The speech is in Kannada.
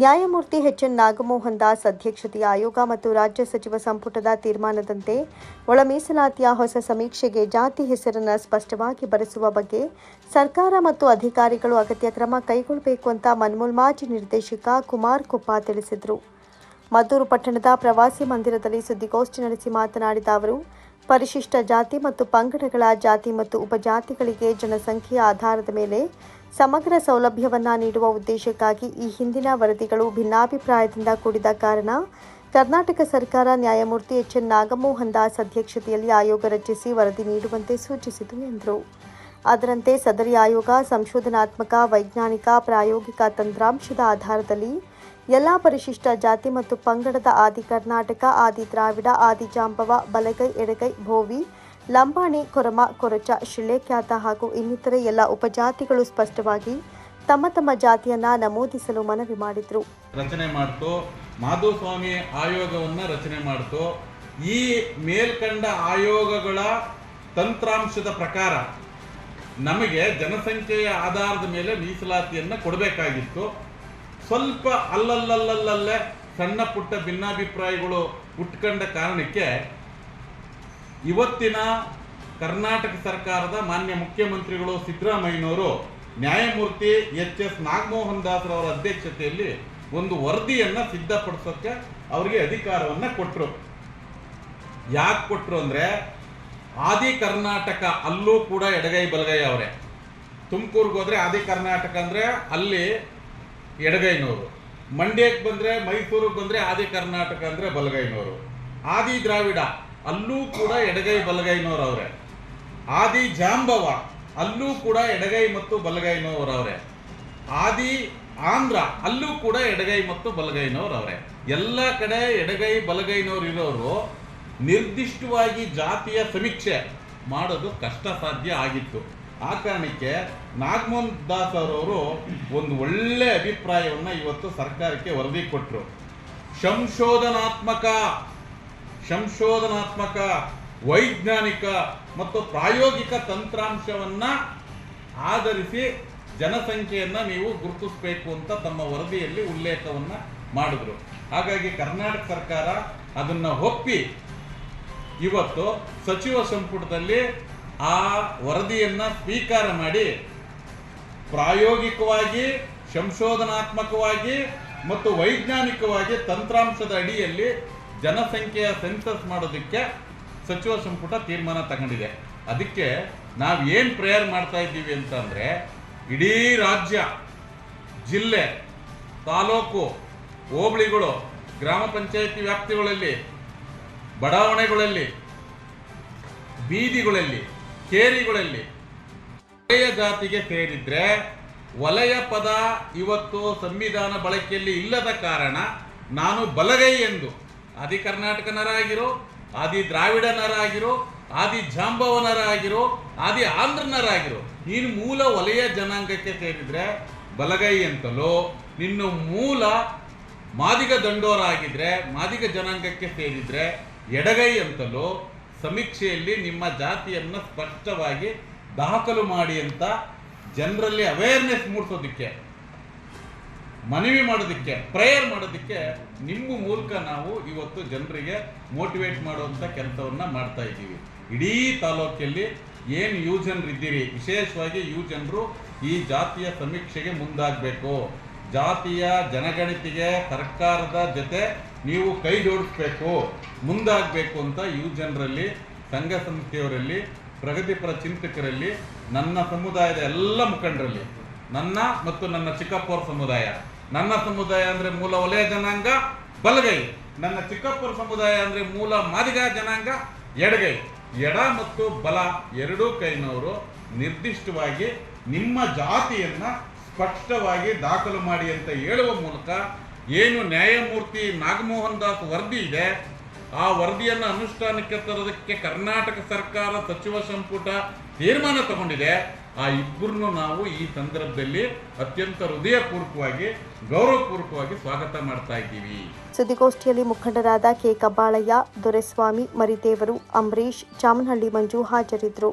ನ್ಯಾಯಮೂರ್ತಿ ಎಚ್ ಎನ್ ನಾಗಮೋಹನ್ ದಾಸ್ ಅಧ್ಯಕ್ಷತೆಯ ಆಯೋಗ ಮತ್ತು ರಾಜ್ಯ ಸಚಿವ ಸಂಪುಟದ ತೀರ್ಮಾನದಂತೆ ಒಳ ಮೀಸಲಾತಿಯ ಹೊಸ ಸಮೀಕ್ಷೆಗೆ ಜಾತಿ ಹೆಸರನ್ನು ಸ್ಪಷ್ಟವಾಗಿ ಬರೆಸುವ ಬಗ್ಗೆ ಸರ್ಕಾರ ಮತ್ತು ಅಧಿಕಾರಿಗಳು ಅಗತ್ಯ ಕ್ರಮ ಕೈಗೊಳ್ಳಬೇಕು ಅಂತ ಮನ್ಮೂಲ್ ಮಾಜಿ ನಿರ್ದೇಶಕ ಕುಮಾರ್ ಕುಪ್ಪ ತಿಳಿಸಿದರು. ಮದ್ದೂರು ಪಟ್ಟಣದ ಪ್ರವಾಸಿ ಮಂದಿರದಲ್ಲಿ ಸುದ್ದಿಗೋಷ್ಠಿ ನಡೆಸಿ ಮಾತನಾಡಿದ ಅವರು, ಪರಿಶಿಷ್ಟ ಜಾತಿ ಮತ್ತು ಪಂಗಡಗಳ ಜಾತಿ ಮತ್ತು ಉಪಜಾತಿಗಳಿಗೆ ಜನಸಂಖ್ಯೆಯ ಆಧಾರದ ಮೇಲೆ ಸಮಗ್ರ ಸೌಲಭ್ಯವನ್ನು ನೀಡುವ ಉದ್ದೇಶಕ್ಕಾಗಿ ಈ ಹಿಂದಿನ ವರದಿಗಳು ಭಿನ್ನಾಭಿಪ್ರಾಯದಿಂದ ಕೂಡಿದ ಕಾರಣ ಕರ್ನಾಟಕ ಸರ್ಕಾರ ನ್ಯಾಯಮೂರ್ತಿ ಎಚ್ ಎನ್ ನಾಗಮೋಹನ್ ದಾಸ್ ಅಧ್ಯಕ್ಷತೆಯಲ್ಲಿ ಆಯೋಗ ರಚಿಸಿ ವರದಿ ನೀಡುವಂತೆ ಸೂಚಿಸಿತು ಎಂದರು. ಅದರಂತೆ ಸದರಿ ಆಯೋಗ, ಸಂಶೋಧನಾತ್ಮಕ, ವೈಜ್ಞಾನಿಕ, ಪ್ರಾಯೋಗಿಕ ತಂತ್ರಾಂಶದ ಆಧಾರದಲ್ಲಿ ಎಲ್ಲ ಪರಿಶಿಷ್ಟ ಜಾತಿ ಮತ್ತು ಪಂಗಡದ ಆದಿ ಕರ್ನಾಟಕ, ಆದಿ ದ್ರಾವಿಡ ಆದಿ ಜಾಂಬವ ಬಲಗೈ, ಎಡಗೈ, ಭೋವಿ ಲಂಬಾಣಿ, ಕೊರಮ, ಕೊರಚ ಶಿಳೆಖ್ಯಾತ ಹಾಗೂ ಇನ್ನಿತರೆ ಎಲ್ಲ ಉಪಜಾತಿಗಳು ಸ್ಪಷ್ಟವಾಗಿ ತಮ್ಮ ತಮ್ಮ ಜಾತಿಯನ್ನ ನಮೂದಿಸಲು ಮನವಿ ಮಾಡಿದ್ರು. ರಚನೆ ಮಾಡ್ತು. ಮಾಧುಸ್ವಾಮಿ ಆಯೋಗವನ್ನ ರಚನೆ ಮಾಡ್ತು. ಈ ಮೇಲ್ಕಂಡ ಆಯೋಗಗಳ ತಂತ್ರಾಂಶದ ಪ್ರಕಾರ ನಮಗೆ ಜನಸಂಖ್ಯೆಯ ಆಧಾರದ ಮೇಲೆ ಮೀಸಲಾತಿಯನ್ನು ಕೊಡಬೇಕಾಗಿತ್ತು. ಸ್ವಲ್ಪ ಅಲ್ಲಲ್ಲಲ್ಲಲ್ಲೇ ಸಣ್ಣ ಪುಟ್ಟ ಭಿನ್ನಾಭಿಪ್ರಾಯಗಳು ಉಟ್ಕಂಡ ಕಾರಣಕ್ಕೆ ಇವತ್ತಿನ ಕರ್ನಾಟಕ ಸರ್ಕಾರದ ಮಾನ್ಯ ಮುಖ್ಯಮಂತ್ರಿಗಳು ಸಿದ್ದರಾಮಯ್ಯನವರು ನ್ಯಾಯಮೂರ್ತಿ ಎಚ್ ಎಸ್ ನಾಗಮೋಹನ್ ದಾಸ್ ಅವರ ಅಧ್ಯಕ್ಷತೆಯಲ್ಲಿ ಒಂದು ವರದಿಯನ್ನು ಸಿದ್ಧಪಡಿಸೋಕೆ ಅವರಿಗೆ ಅಧಿಕಾರವನ್ನು ಕೊಟ್ಟರು ಯಾಕೆ ಕೊಟ್ಟರು ಅಂದ್ರೆ ಆದಿ ಕರ್ನಾಟಕ ಅಲ್ಲೂ ಕೂಡ ಎಡಗೈ ಬಲಗೈ ಅವರೇ. ತುಮಕೂರ್ಗೆ ಹೋದ್ರೆ ಆದಿ ಕರ್ನಾಟಕ ಅಂದ್ರೆ ಅಲ್ಲಿ ಎಡಗೈನವರು ಮಂಡ್ಯಕ್ಕೆ ಬಂದ್ರೆ ಮೈಸೂರಿಗೆ ಬಂದ್ರೆ ಆದಿ ಕರ್ನಾಟಕ ಅಂದ್ರೆ ಬಲಗೈನವರು ಆದಿ ದ್ರಾವಿಡ ಅಲ್ಲೂ ಕೂಡ ಎಡಗೈ ಬಲಗೈನೋರು ಅವರೇ ಆದಿ ಜಾಂಬವ, ಅಲ್ಲೂ ಕೂಡ ಎಡಗೈ ಮತ್ತು ಬಲಗೈನೋರು ಅವರೇ ಆದಿ ಆಂಧ್ರ, ಅಲ್ಲೂ ಕೂಡ ಎಡಗೈ ಮತ್ತು ಬಲಗೈನವರು ಅವರೇ ಎಲ್ಲ ಕಡೆ ಎಡಗೈ ಬಲಗೈನವರು ಇರೋರು ನಿರ್ದಿಷ್ಟವಾಗಿ ಜಾತಿಯ ಸಮೀಕ್ಷೆ ಮಾಡೋದು ಕಷ್ಟ ಸಾಧ್ಯ ಆಗಿತ್ತು. ಆ ಕಾರಣಕ್ಕೆ ನಾಗಮೋಹನ್ ದಾಸ್ ಅವರವರು ಒಂದು ಒಳ್ಳೆ ಅಭಿಪ್ರಾಯವನ್ನು ಇವತ್ತು ಸರ್ಕಾರಕ್ಕೆ ವರದಿ ಕೊಟ್ಟರು ಸಂಶೋಧನಾತ್ಮಕ ಸಂಶೋಧನಾತ್ಮಕ, ವೈಜ್ಞಾನಿಕ ಮತ್ತು ಪ್ರಾಯೋಗಿಕ ತಂತ್ರಾಂಶವನ್ನ ಆಧರಿಸಿ ಜನಸಂಖ್ಯೆಯನ್ನು ನೀವು ಗುರುತಿಸಬೇಕು ಅಂತ ತಮ್ಮ ವರದಿಯಲ್ಲಿ ಉಲ್ಲೇಖವನ್ನ ಮಾಡಿದ್ರು. ಹಾಗಾಗಿ ಕರ್ನಾಟಕ ಸರ್ಕಾರ ಅದನ್ನ ಒಪ್ಪಿ ಇವತ್ತು ಸಚಿವ ಸಂಪುಟದಲ್ಲಿ ಆ ವರದಿಯನ್ನ ಸ್ವೀಕಾರ ಮಾಡಿ ಪ್ರಾಯೋಗಿಕವಾಗಿ, ಸಂಶೋಧನಾತ್ಮಕವಾಗಿ ಮತ್ತು ವೈಜ್ಞಾನಿಕವಾಗಿ ತಂತ್ರಾಂಶದ ಅಡಿಯಲ್ಲಿ ಜನಸಂಖ್ಯೆಯ ಸೆನ್ಸಸ್ ಮಾಡೋದಕ್ಕೆ ಸಚಿವ ಸಂಪುಟ ತೀರ್ಮಾನ ತಗೊಂಡಿದೆ. ಅದಕ್ಕೆ ನಾವು ಏನು ಪ್ರೇಯರ್ ಮಾಡ್ತಾ ಇದ್ದೀವಿ ಅಂತಂದರೆ ಇಡೀ ರಾಜ್ಯ, ಜಿಲ್ಲೆ, ತಾಲೂಕು, ಹೋಬಳಿಗಳು, ಗ್ರಾಮ ಪಂಚಾಯತಿ ವ್ಯಾಪ್ತಿಗಳಲ್ಲಿ, ಬಡಾವಣೆಗಳಲ್ಲಿ, ಬೀದಿಗಳಲ್ಲಿ, ಕೇರಿಗಳಲ್ಲಿ ವಲಯ ಜಾತಿಗೆ ಸೇರಿದ್ರೆ ವಲಯ ಪದ ಇವತ್ತು ಸಂವಿಧಾನ ಬಳಕೆಯಲ್ಲಿ ಇಲ್ಲದ ಕಾರಣ ನಾನು ಬಲಗೈ ಎಂದು ಆದಿ ಕರ್ನಾಟಕ ನರ ಆಗಿರೋ ಆದಿ ದ್ರಾವಿಡ ನರ ಆಗಿರೋ ಆದಿ ಜಾಂಬವ ನರ ಆಗಿರೋ ಆದಿ ಆಂಧ್ರ ನರ ಆಗಿರೋ ನೀನು ಮೂಲ ವಲಯ ಜನಾಂಗಕ್ಕೆ ಸೇರಿದ್ರೆ ಬಲಗೈ ಅಂತಲೋ, ನಿನ್ನ ಮೂಲ ಮಾದಿಗ ದಂಡೋರ ಆಗಿದ್ರೆ ಮಾದಿಗ ಜನಾಂಗಕ್ಕೆ ಸೇರಿದ್ರೆ ಎಡಗೈ ಅಂತಲೋ, ಸಮೀಕ್ಷೆಯಲ್ಲಿ ನಿಮ್ಮ ಜಾತಿಯನ್ನು ಸ್ಪಷ್ಟವಾಗಿ ದಾಖಲು ಮಾಡಿ ಅಂತ ಜನರಲ್ಲಿ ಅವೇರ್ನೆಸ್ ಮೂಡಿಸೋದಕ್ಕೆ. ಮನವಿ ಮಾಡೋದಕ್ಕೆ ಪ್ರೇಯರ್ ಮಾಡೋದಕ್ಕೆ ನಿಮ್ಮ ಮೂಲಕ ನಾವು ಇವತ್ತು ಜನರಿಗೆ ಮೋಟಿವೇಟ್ ಮಾಡುವಂಥ ಕೆಲಸವನ್ನು ಮಾಡ್ತಾ ಇದ್ದೀವಿ. ಇಡೀ ತಾಲೂಕಲ್ಲಿ ಏನು ಯುವ ಜನರಿದ್ದೀರಿ ವಿಶೇಷವಾಗಿ ಯುವ ಜನರು ಈ ಜಾತಿಯ ಸಮೀಕ್ಷೆಗೆ ಮುಂದಾಗಬೇಕು. ಜಾತಿಯ ಜನಗಣತಿಗೆ, ಸರ್ಕಾರದ ಜೊತೆ ನೀವು ಕೈ ಜೋಡಿಸ್ಬೇಕು, ಮುಂದಾಗಬೇಕು ಅಂತ ಯುವ ಜನರಲ್ಲಿ ಸಂಘ ಸಂಸ್ಥೆಯವರಲ್ಲಿ, ಪ್ರಗತಿಪರ ಚಿಂತಕರಲ್ಲಿ, ನನ್ನ ಸಮುದಾಯದ ಎಲ್ಲ ಮುಖಂಡರಲ್ಲಿ, ನನ್ನ ಮತ್ತು ನನ್ನ ಚಿಕ್ಕಪ್ಪವ್ರ ಸಮುದಾಯ. ನನ್ನ ಸಮುದಾಯ ಅಂದ್ರೆ ಮೂಲ ವಲಯ ಜನಾಂಗ, ಬಲಗೈ. ನನ್ನ ಚಿಕ್ಕಪ್ಪರ ಸಮುದಾಯ ಅಂದ್ರೆ ಮೂಲ ಮಾದಿಗ ಜನಾಂಗ, ಎಡಗೈ. ಎಡ ಮತ್ತು ಬಲ ಎರಡೂ ಕೈನವರು ನಿರ್ದಿಷ್ಟವಾಗಿ ನಿಮ್ಮ ಜಾತಿಯನ್ನ ಸ್ಪಷ್ಟವಾಗಿ ದಾಖಲು ಮಾಡಿ ಅಂತ ಹೇಳುವ ಮೂಲಕ ಏನು ನ್ಯಾಯಮೂರ್ತಿ ನಾಗಮೋಹನ್ ದಾಸ್ ವರದಿ ಇದೆ, ಆ ವರದಿಯನ್ನು ಅನುಷ್ಠಾನಕ್ಕೆ ತರೋದಕ್ಕೆ ಕರ್ನಾಟಕ ಸರ್ಕಾರ ಸಚಿವ ಸಂಪುಟ ತೀರ್ಮಾನ ತಗೊಂಡಿದೆ. ಆ ಇಬ್ಬರನ್ನು ನಾವು ಈ ಸಂದರ್ಭದಲ್ಲಿ ಅತ್ಯಂತ ಹೃದಯಪೂರ್ವಕವಾಗಿ, ಗೌರವಪೂರ್ವಕವಾಗಿ ಸ್ವಾಗತ ಮಾಡ್ತಾ ಇದ್ದೀವಿ. ಸುದ್ದಿಗೋಷ್ಠಿಯಲ್ಲಿ ಮುಖಂಡರಾದ ಕೆ. ಕಬ್ಬಾಳಯ್ಯ, ದೊರೆಸ್ವಾಮಿ, ಮರಿದೇವರು ಅಂಬರೀಶ್ ಚಾಮನಹಳ್ಳಿ ಮಂಜು ಹಾಜರಿದ್ದರು.